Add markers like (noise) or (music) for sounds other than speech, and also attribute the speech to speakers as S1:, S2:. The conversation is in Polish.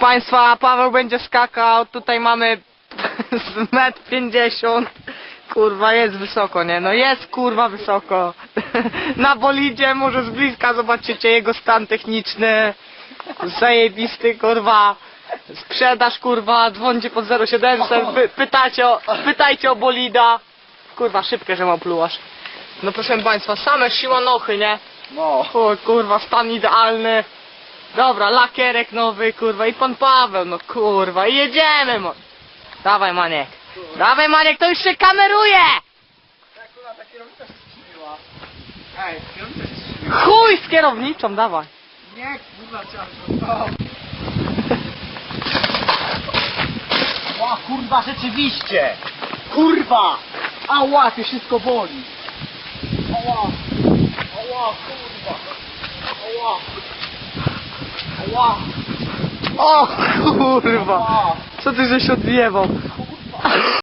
S1: Państwa, Paweł będzie skakał, tutaj mamy z (laughs) metr 50. Kurwa, jest wysoko, nie? No jest kurwa wysoko. (laughs) Na bolidzie, może z bliska zobaczycie jego stan techniczny. Zajebisty, kurwa. Sprzedaż, kurwa, dzwońcie pod 0700, py, pytajcie o, pytajcie o bolida. Kurwa, szybkie, że mam plułasz. No proszę Państwa, same siłanochy, nie?
S2: No.
S1: O kurwa, stan idealny. Dobra, lakierek nowy, kurwa, i pan Paweł, no kurwa, i jedziemy, mo. Dawaj, Maniek. Dawaj, Maniek, to już się kameruje!
S2: Ej, kierownica się skrzywiła.
S1: Chuj z kierowniczą, dawaj.
S2: Nie, kurwa, trzeba to. Ła, kurwa, rzeczywiście! Kurwa! Ała, to wszystko boli! Ała! Ała, kurwa! Ała!
S1: O kurwa, co ty żeś odjebał?